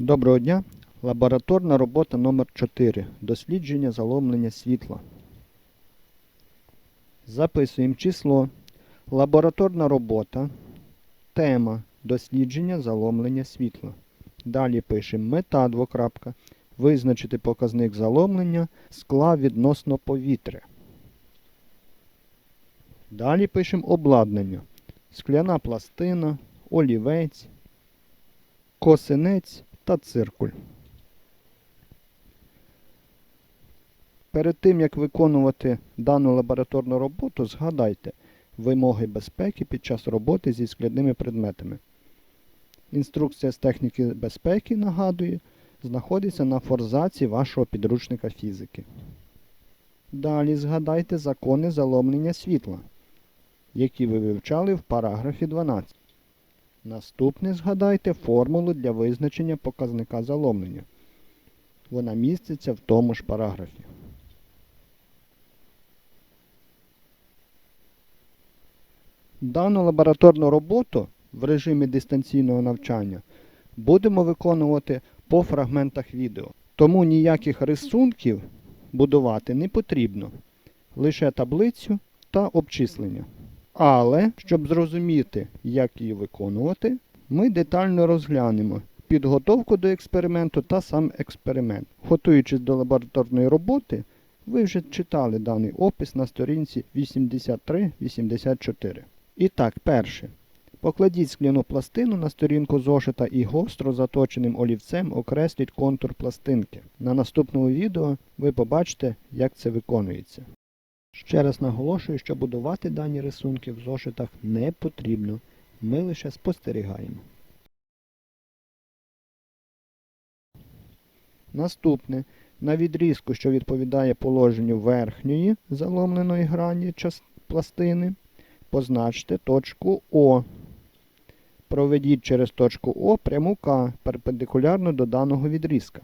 Доброго дня. Лабораторна робота номер 4 Дослідження заломлення світла. Записуємо число. Лабораторна робота. Тема Дослідження заломлення світла. Далі пишемо мета двокрапка. Визначити показник заломлення скла відносно повітря. Далі пишемо обладнання. Скляна пластина, олівець, косинець та циркуль. Перед тим, як виконувати дану лабораторну роботу, згадайте вимоги безпеки під час роботи зі скляними предметами. Інструкція з техніки безпеки, нагадую, знаходиться на форзаці вашого підручника фізики. Далі згадайте закони заломлення світла, які ви вивчали в параграфі 12. Наступне згадайте формулу для визначення показника заломлення. Вона міститься в тому ж параграфі. Дану лабораторну роботу в режимі дистанційного навчання будемо виконувати по фрагментах відео. Тому ніяких рисунків будувати не потрібно. Лише таблицю та обчислення. Але, щоб зрозуміти, як її виконувати, ми детально розглянемо підготовку до експерименту та сам експеримент. Готуючись до лабораторної роботи, ви вже читали даний опис на сторінці 83-84. І так, перше. Покладіть скляну пластину на сторінку зошита і гостро заточеним олівцем окресліть контур пластинки. На наступному відео ви побачите, як це виконується. Ще раз наголошую, що будувати дані рисунки в зошитах не потрібно. Ми лише спостерігаємо. Наступне. На відрізку, що відповідає положенню верхньої заломленої грані пластини, позначте точку О. Проведіть через точку О пряму К перпендикулярно до даного відрізка.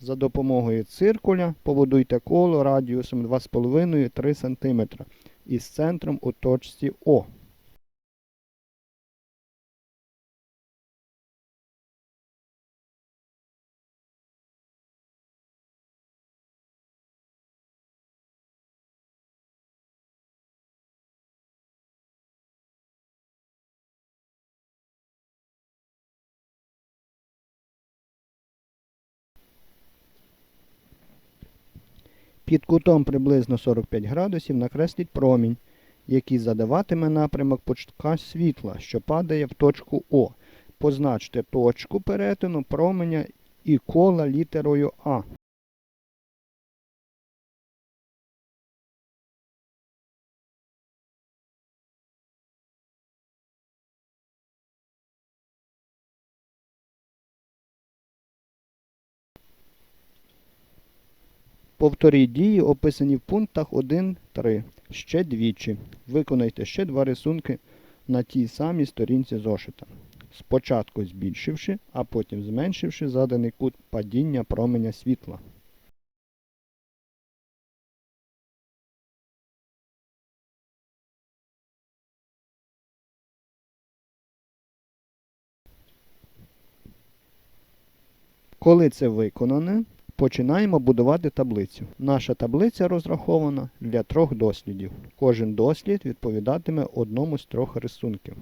За допомогою циркуля побудуйте коло радіусом 2,5-3 см із центром у точці О. Під кутом приблизно 45 градусів накресліть промінь, який задаватиме напрямок пучка світла, що падає в точку О. Позначте точку перетину променя і кола літерою А. Повторіть дії, описані в пунктах 1-3. Ще двічі. Виконайте ще два рисунки на тій самій сторінці зошита. Спочатку збільшивши, а потім зменшивши заданий кут падіння променя світла. Коли це виконане, починаємо будувати таблицю. Наша таблиця розрахована для трьох дослідів. Кожен дослід відповідатиме одному з трьох рисунків.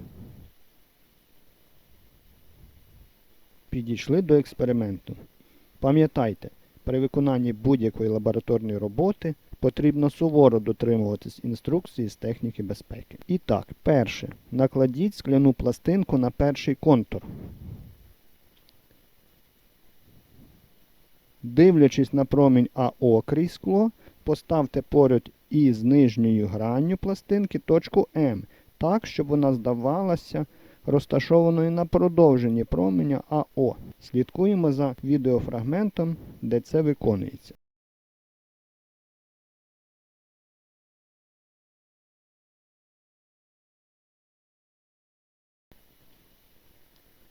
Підійшли до експерименту. Пам'ятайте, при виконанні будь-якої лабораторної роботи потрібно суворо дотримуватись інструкції з техніки безпеки. І так, перше. Накладіть скляну пластинку на перший контур. Дивлячись на промінь АО крізь скло, поставте поряд із нижньою гранню пластинки точку М, так, щоб вона здавалася розташованою на продовженні променя АО. Слідкуємо за відеофрагментом, де це виконується.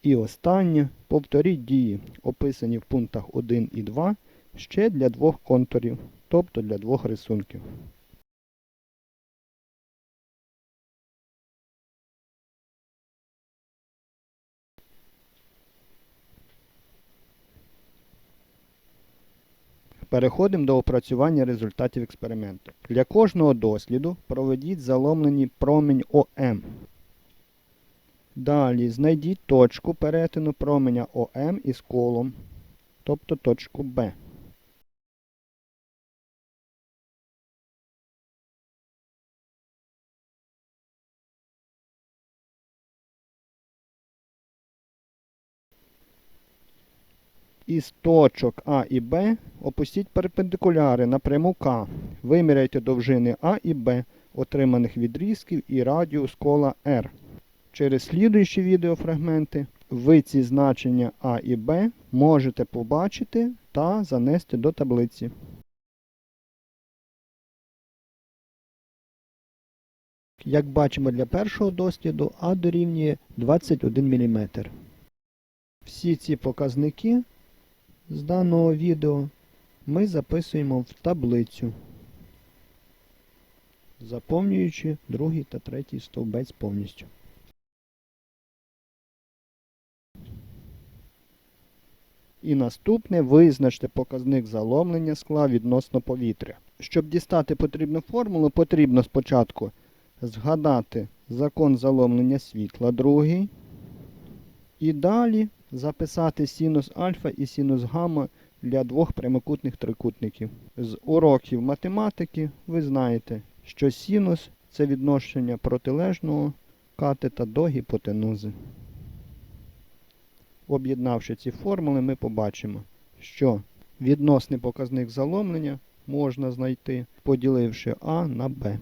І останнє повторіть дії, описані в пунктах 1 і 2 ще для двох контурів, тобто для двох рисунків. Переходимо до опрацювання результатів експерименту. Для кожного досліду проведіть заломлені промінь ОМ. Далі знайдіть точку перетину променя ОМ із колом, тобто точку Б. Із точок А і Б опустіть перпендикуляри на пряму К. Виміряйте довжини А і Б, отриманих відрізків і радіус кола R. Через слідуючі відеофрагменти ви ці значення А і Б можете побачити та занести до таблиці. Як бачимо для першого досліду, А дорівнює 21 мм. Всі ці показники з даного відео ми записуємо в таблицю, заповнюючи другий та третій стовбець повністю. І наступне визначте показник заломлення скла відносно повітря. Щоб дістати потрібну формулу, потрібно спочатку згадати закон заломлення світла другий. І далі записати синус альфа і синус гамма для двох прямокутних трикутників. З уроків математики ви знаєте, що синус це відношення протилежного катета до гіпотенузи. Об'єднавши ці формули, ми побачимо, що відносний показник заломлення можна знайти, поділивши А на Б.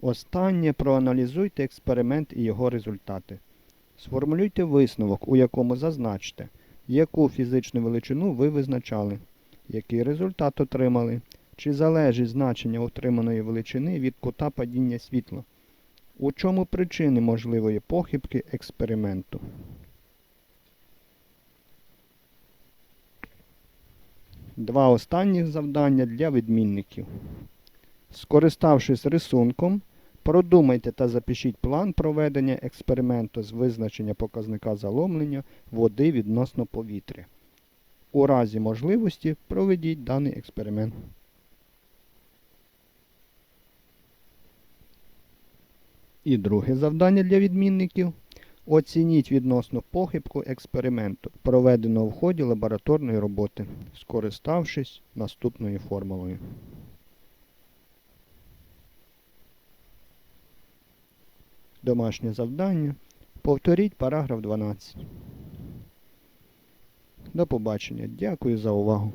Останнє проаналізуйте експеримент і його результати. Сформулюйте висновок, у якому зазначте, яку фізичну величину ви визначали, який результат отримали, чи залежить значення отриманої величини від кута падіння світла. У чому причини можливої похибки експерименту? Два останніх завдання для відмінників. Скориставшись рисунком, продумайте та запишіть план проведення експерименту з визначення показника заломлення води відносно повітря. У разі можливості проведіть даний експеримент. І друге завдання для відмінників. Оцініть відносно похибку експерименту, проведеного в ході лабораторної роботи, скориставшись наступною формулою. Домашнє завдання. Повторіть параграф 12. До побачення. Дякую за увагу.